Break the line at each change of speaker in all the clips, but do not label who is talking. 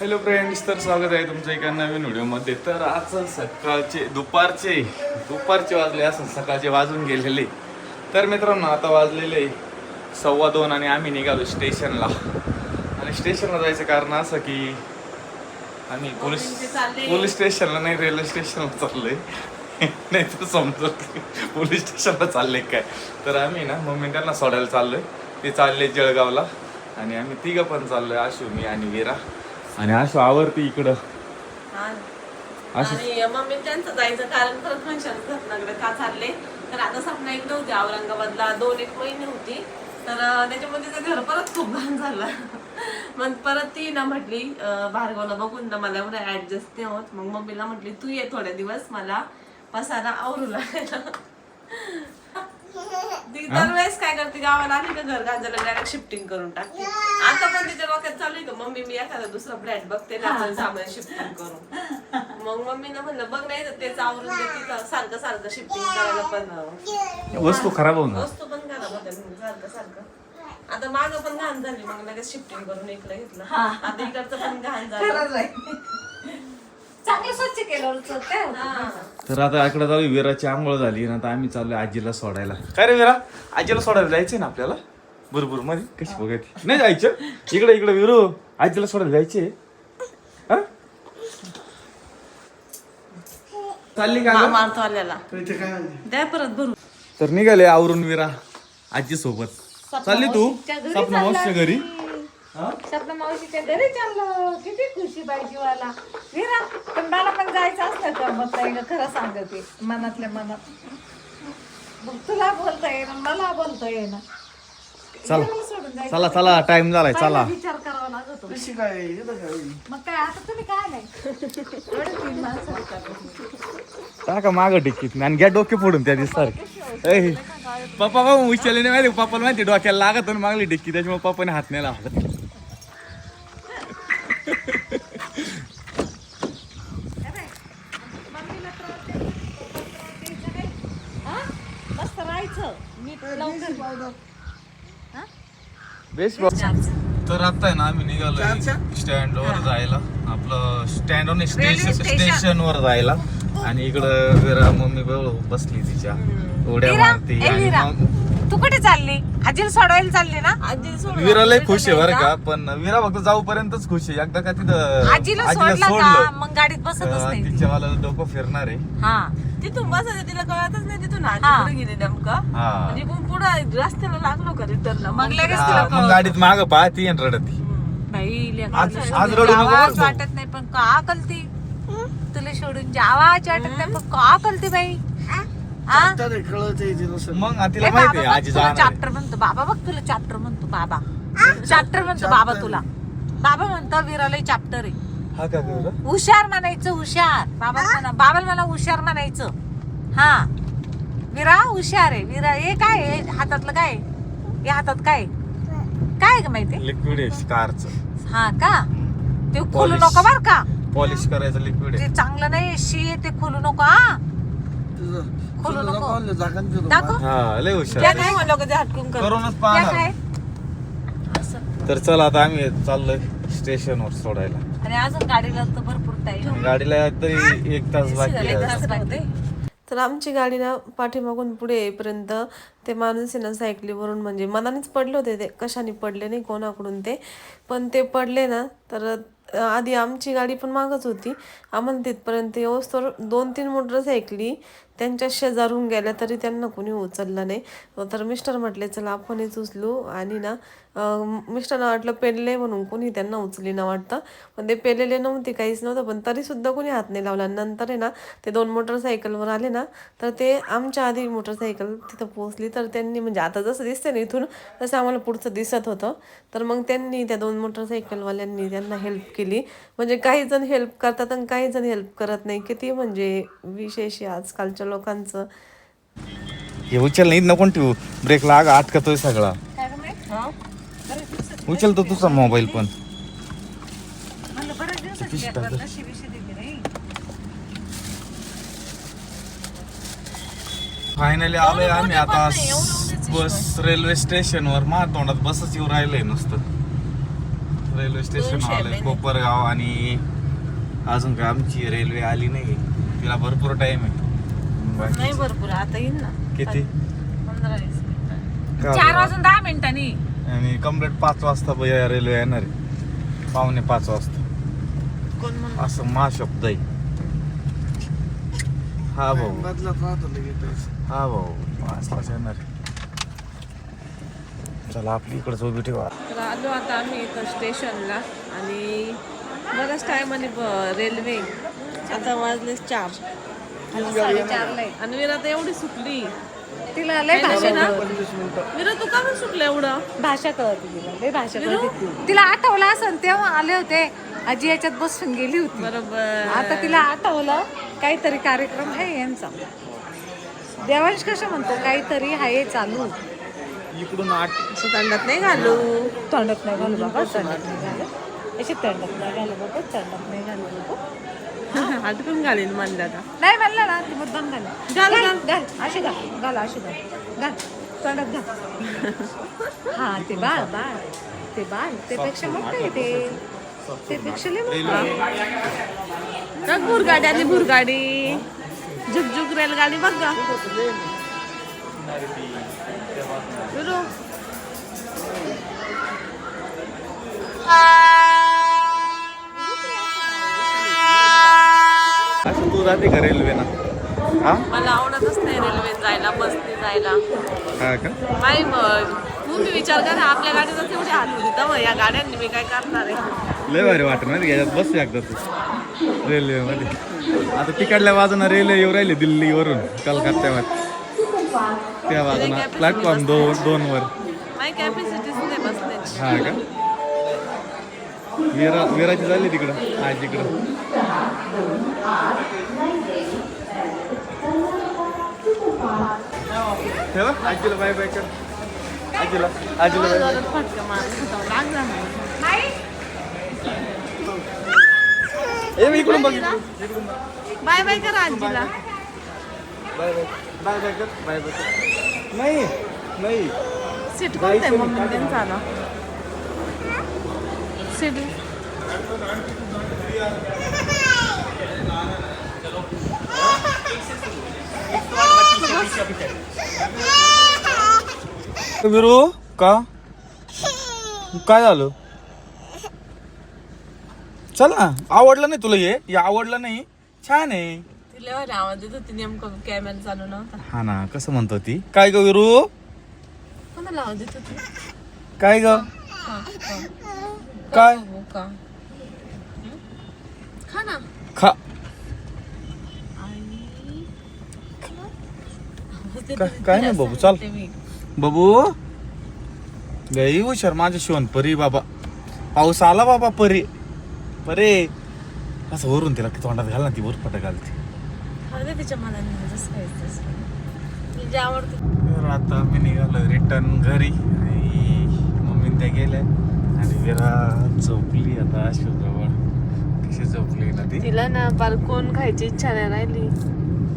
Hello friends तर स्वागत आहे तुमचं एका नवीन व्हिडिओमध्ये. तर आज सकाळचे दुपारचे दुपारचे वाजले असं सकाळचे वाजून गेलेले. तर मित्रांनो आता वाजलेले सव्वा दोन आणि आम्ही निघालो स्टेशनला. आणि स्टेशनला जायचं कारण असं की आम्ही पोलीस पोलीस स्टेशनला नाही रेल्वे स्टेशनला चाललोय. नाही तर समजत पोलीस स्टेशनला चालले काय. तर आम्ही ना मम्मी त्यांना सोडायला चाललोय. ते चालले जळगावला. आणि आम्ही तिघं पण चाललोय आशू मी आणि वीरा. आणि आशू आवरती इकडं. असं-
आणि मम्मी त्यांचं जायचं कारण परत फंक्शन घटनाकडे का चालले? तर आता सपना एकदा होती औरंगाबादला दोन एक महिने होती. तर त्याच्यामध्ये ते घर परत खूप घाण झालं. मग परत ती ना म्हटली भार्गवला बघून ना मला एवढं ऍडजस्ट नाही होत. मग मम्मीला म्हटली तू ये थोड्या दिवस मला पसारा आवरू लागायला ती दरवेळेस काय करते गावाला आली का घर गांजाला डायरेक्ट शिफ्टिंग करून टाकते. आता पण तिच्या डोक्यात चालू आहे का मम्मी मी एखादा दुसरा फ्लॅट बघते ना आपण सामान शिफ्टिंग करून. मग मम्मीनं म्हणलं बघ नाही तर तेच आवरून देते का सारखं सारखं शिफ्टिंग करायला पण
वस्तू खराब होऊन.
वस्तू पण खराब होत्या सारखं सारखं. आता माग पण घाण झाली मग लगेच शिफ्टिंग करून इकडे घेतलं. आता इकडचं पण घाण झालं.
चांगलं स्वच्छ केलं होतं?
हा.
तर आता इकडे चालू विराची आंघोळ झाली आणि आता आम्ही चाललोय आजीला सोडायला. काय रे विरा? आजीला सोडायला जायचंय ना आपल्याला? बरोबर मध्ये? कशी बघायची? नाही जायचं. इकडे इकडे विरू. आजीला सोडायला जायचे हा? चालली का
मा-
गं?
मारतो आल्याला. द्या परत भरून.
तर निघाले आवरून विरा आजी सोबत चालली तू? सपना मावशीच्या घरी? हा?
सपना मावशीच्या घरी चाललो. किती खुशी बाई जीवाला. विरा पण मला पण जायचं असतं का मग ताई गं, खरं सांगते. मनातल्या मनात. तुला बोलता येईना मला बोलता येईना.
चला.
मला सोडून जायचं.
चला चला टाइम झालाय चला.
विचार करावा लागतो. मग काय आता तुम्ही काय नाही.
टाका माग टिकीत आणि घ्या डोके फोडून त्या दिसतात ए, पप्पा का उचलले नाही माहिती पप्पाला माहिती डोक्याला लागत आणि मागली टिक्की त्याच्यामुळे पप्पाने हात नाही लावला
मम्मीला त्रास द्यायचा, पप्पाला त्रास द्यायचा नाही. हा? मस्त राहायचं नीट लवकर
बेस्ट तर आता आहे ना आम्ही निघालो स्टँड वर जायला. आपलं स्टँड वर स्टेशन स्टेशन वर जायला. आणि इकडं वेरा मम्मी बसली तिच्या. उड्या मारती आणि
तू कुठे चालली? आजीला सोडवायला चालली ना?
आजी
विरा लय खुश आहे बरं का? पण विरा फक्त जाऊपर्यंतच खुश आहे. एकदा का तिथं
आजीला सोडला का? मग गाडीत बसतच
अं,
नाही ती.
तिच्या मला डोकं फिरणार आहे.
हा.
तिथून बसायचं तिला कळतच नाही तिथून. आजी
हा.
कुठे गेली नेमकं?
हा.
म्हणजे पण पुढे रस्त्याला लागलो का रिटर्नला
मग लगेच
हा,
तुला
मग. गाडीत माग पाहती आणि रडती.
बाई लेकरं
आज- आज रडू नको बरं
जावाच
भाऊ.
वाटत नाही पण का कलती तुला सोडून जावाच वाटत नाही पण का कलती बाई? हा?
मग आ,
ए,
तिला
बाबा
माहिती आहे
बघ,
आजी
तुला
जाणार आहे.
चॅप्टर म्हणतो बाबा बघ तुला चॅप्टर म्हणतो बाबा. चॅप्टर म्हणतो बाबा तुला. बाबा म्हणतो विराला चॅप्टर आहे.
हा का?
हुशार म्हणायचं हुशार. बाबा म्हणा बाबाला मला हुशार म्हणायचं. हा. विरा हुशार आहे. विरा हे काय आहे? हातातलं काय आहे? हे हातात काय आहे? काय आहे का माहिती?
लिक्विड आहे कारचं.
हा का? ते खोलू
Polish.
नको बर का.
पॉलिश करायचं लिक्विड
ते
आहे
चांगलं नाही शी ते खोलू नको हा. खोलू नको. दाखव.
हा लय हुशार.
त्या
आहे.
नाही म्हणलं का ते हटकून कर
करूनच
त्या
पाहणार.
काय?
तर चला आता आम्ही चाललोय स्टेशनवर सोडायला.
आणि अजून गाडीला तर भरपूर टाईम
गाडीला तरी एक तास बाकी आहे.
तर आमची गाडी ना पाठीमागून पुढे येईपर्यंत ते माणूस आहे ना सायकलीवरून म्हणजे मनानेच पडले होते ते. कशाने पडले नाही कोणाकडून ते. पण ते पडले ना तर अं, आधी आमची गाडी पण मागच होती. आम्हाला तिथपर्यंत येऊस्तोवर दोन तीन मोटरसायकली त्यांच्या शेजारून गेल्या तरी त्यांना कुणी उचललं नाही. तर मिस्टर म्हटले चला आपणच उचलू. आणि ना मिस्टरनं मिस्टरना वाटलं पेरले म्हणून कोणी त्यांना उचली ना वाटतं. पण ते पेरलेले नव्हते काहीच नव्हतं. पण तरीसुद्धा कुणी कोणी हात नाही लावला. नंतर आहे ना ते दोन मोटरसायकलवर आले ना तर ते आमच्या आधी मोटरसायकल तिथं पोहोचली. तर त्यांनी म्हणजे आता जसं दिसते ना इथून तसं आम्हाला पुढचं दिसत होतं. तर मग त्यांनी त्या दोन मोटरसायकलवाल्यांनी त्यांना हेल्प केली. म्हणजे काही जण हेल्प करतात आणि काही जण हेल्प करत नाही. किती म्हणजे विशेष आजकालच्या लोकांचं.
हे उचल नाही नको ठेवू ब्रेक लाग अटकतोय सगळा.
काय गं माहीत?
उचल तो तुझा मोबाईल पण. फायनली आलोय आम्ही आता बस रेल्वे स्टेशनवर मा तोंडात बसच येऊ राहिलंय नुसतं. रेल्वे स्टेशन आलंय. कोपरगाव आणि अजून काय आमची रेल्वे आली नाही. तिला भरपूर टाइम आहे. बाकी-
नाही भरपूर. आता येईल ना.
किती?
पंधरा वीस मिनिटं.
का
चार
बरं?
वाजून दहा मिनिटांनी.
आणि कंप्लीट पाच वाजता ब- या रेल्वे येणार आहे. पावणे पाच वाजता.
कोण?
असं मा शब्द आहे. हा भाऊ. हा भाऊ. पाचलाच येणार आहे. चला आपली इकडे उभी ठेवा.
तर आलो आता आम्ही इथं स्टेशनला. आणि बराच टायमाने ब- रेल्वे. आता वाजले चार.
साडेचारला आहे.
आणि विरा तर एवढी सुटली
तिला लय भाषा.
विरा तू का सुटलं एवढं?
भाषा कळते तिला लय भाषा कळते तिला आठवलं असं तेव्हा आले होते. आजी याच्यात बसून गेली होती.
बरोबर.
आता तिला आठवलं काहीतरी कार्यक्रम आहे यांचा. देवांश कसं म्हणतो काहीतरी आहे चालू.
इकडून आठ
असं दंडात नाही घालू.
तोंडात नाही घालू बाबा तोंडात नाही घालू. अशी तोंडात नाही घालू बाबा तोंडात नाही घालू बाबा.
अटकून घालीन म्हणलं आता
नाही म्हणलं ना ती मुद्दाम घाल
घाल,
घाल घाल अशी घाल घाल अशी घाल घाल तोंडात घाल हा ते बाळ बाळ ते बाळ त्यापेक्षा मोठं आहे ते त्यापेक्षा लय मोठं.
बघ भुरगाडी आली भुरगाडी झुकझुक रेलगाडी बघ ग
असं तू जाते का रेल्वे ना हा?
मला आवडतच नाही रेल्वे जायला बसने जायला.
हा का?
नाही मग तुम्ही विचार करा आपल्या गाडीचा तेवढी हात या गाड्यांनी मी काय करणार आहे?
लय भारी वाटत ना याच्यात बस एकदा तू. रेल्वेमध्ये. आता तिकडल्या बाजूनं रेल्वे येऊ राहिली दिल्लीवरून कलकत्त्यामध्ये त्या बाजूनं प्लॅटफॉर्म दोन दोन वर
माझी कॅपॅसिटीच नाही बसण्याची.
हा का? विरा विराची झाली तिकडं आज तिकडं ठेवा. आजीला बाय बाय कर. आजीला आजीला बाय बाय. ए मी इकडून बघ
बाय बाय करा आजीला.
Bye bye. बाय बाय कर. बाय बाय कर. नाही नाही.
सीट कोणतं आहे मम्मी त्यांचा आला सीट
विरू का? काय झालं? चल ना आवडलं नाही तुला हे? हे आवडलं नाही? छान आहे.
तिला आवाज येत होती नेमकं कॅमेरा चालू नव्हता.
हा ना कसं म्हणतो ती काय ग विरू?
कोणाला आवाज येत होती?
काय ग. काय?
का? खा ना.
खा. काय- काय नाही बाबू, चाल. बाबू गई हुशार माझ्या शिवण परी बाबा. पाऊस आला बाबा परी. परे. असं वरून तिला तोंडात घाल ना ती वर पट घालते
तिच्या जसं आवडतं.
तर आता मी निघालो रिटर्न घरी आणि मम्मी त्या गेल्या. आणि विरा झोपली आता अशोकजवळ कशी झोपली ना ती?
तिला ना कोण खायची इच्छा नाही राहिली.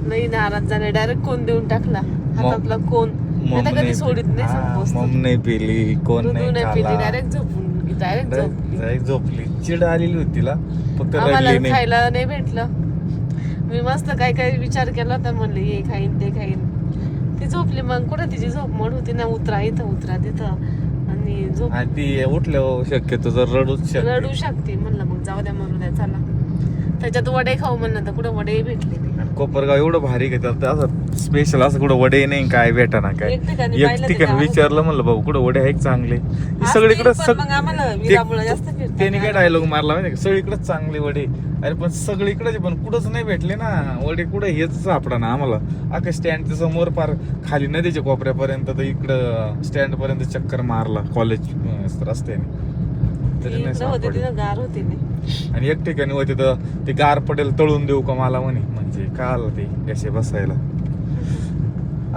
लई नाराज झाले. डायरेक्ट कोण देऊन टाकला? हातातला कोण? आता कधी सोडित नाही समजत
नाही पिली कोण नाही
पिली डायरेक्ट झोपून डायरेक्ट झोपली.
झोपली. चिड आलेली होती तिला फक्त
आम्हाला खायला नाही भेटलं. मी मस्त काय काय विचार केला होता म्हणले हे खाईन ते खाईन. ती झोपली मग. कुठं तिची झोप? मोड होती ना उतरा इथं उतरा तिथं. आणि झोप
ती उठल्यावर शक्यतो जर रडूच
रडू शकते. म्हणलं मग जाऊ द्या द्या चला. त्याच्यात वडे खाऊ म्हणलं तर कुठं वडे भेटले
कोपरगाव एवढं भारी का त्यात असं स्पेशल असं कुठं वडे नाही काय भेटा ना काय.
एक ठिकाणी.
विचारलं म्हणलं भाऊ कुठं वडे आहेत चांगले? सगळीकडे त्याने काय डायलॉग मारला माहिती सगळीकडे चांगले वडे. अरे पण सगळीकडे पण कुठंच नाही भेटले ना. वडे कुठं हेच सापडा ना आम्हाला. अख्खा स्टँडच्या समोर पार खाली नदीच्या कोपऱ्यापर्यंत तर इकडं स्टँड पर्यंत चक्कर मारला कॉलेज रस्त्याने. तरी नाही
इकडं होते
सापडले.
तिथं गार होते नाही
आणि एक ठिकाणी होते तर ते गार पटेल तळून देऊ का मला म्हणे. म्हणजे काय आलं ते कसे बसायला.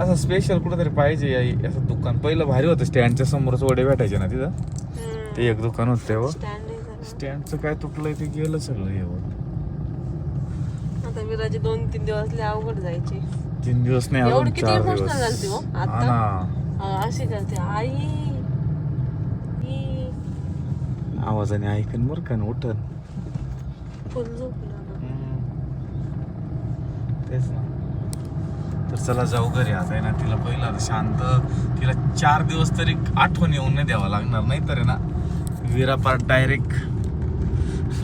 असं स्पेशल कुठंतरी पाहिजे आई असं दुकान. पहिलं भारी होतं स्टँडच्या समोरच वडे भेटायचे ना तिथं. ते एक दुकान होतं तेव्हा.
स्टँड आहे जरा.
स्टँडचं काय तुटलंय ते गेलं सगळं हे
आता विराचे दोन तीन दिवस लय अवघड जायचे.
तीन दिवस नाही
एवढं
अजून
किती
चार
emotional
दिवस.
झालती हो?
हा ना.
अं, अशी करते आई
आवाजाने ऐकन बरं का न उठन
फुल
तेच ना. तर चला जाऊ घरी. आता आहे ना तिला पहिलं आता शांत तिला चार दिवस तरी आठवण येऊन नाही द्यावा लागणार नाही तर ना विरा पार्ट डायरेक्ट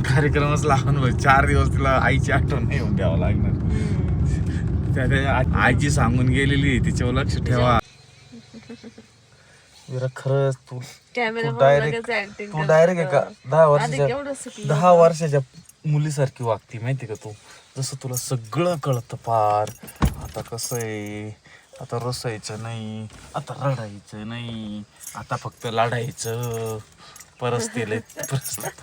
कार्यक्रमच लावून बघ. चार दिवस तिला आईची आठवण नाही येऊन द्यावं लागणार. त्या आजी सांगून गेलेली तिच्यावर लक्ष ठेवा. विरा खरंच तू डायरेक्ट तू डायरेक्ट आहे का? दहा वर्षाच्या दहा वर्षाच्या मुलीसारखी वागती माहिती का तू? जसं तुला सगळं कळतं पार. आता कसं आहे? आता रसायचं नाही. आता रडायचं नाही. आता फक्त लढायचं परिस्थिती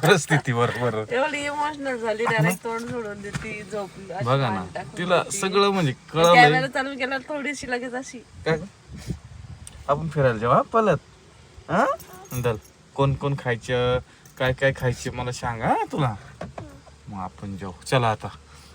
परिस्थिती बरोबर
एवढी इमोशनल झाली डायरेक्ट तोंड सोडून देते झोपली अशी
बघा ना तिला. सगळं म्हणजे कळलं
चालू केला थोडीशी लगेच अशी
काय? आपण फिरायला जाऊ हा? पलत. हा? दल कोण कोण खायचं काय काय खायचे मला सांग हा तुला. मग आपण जाऊ. चला आता.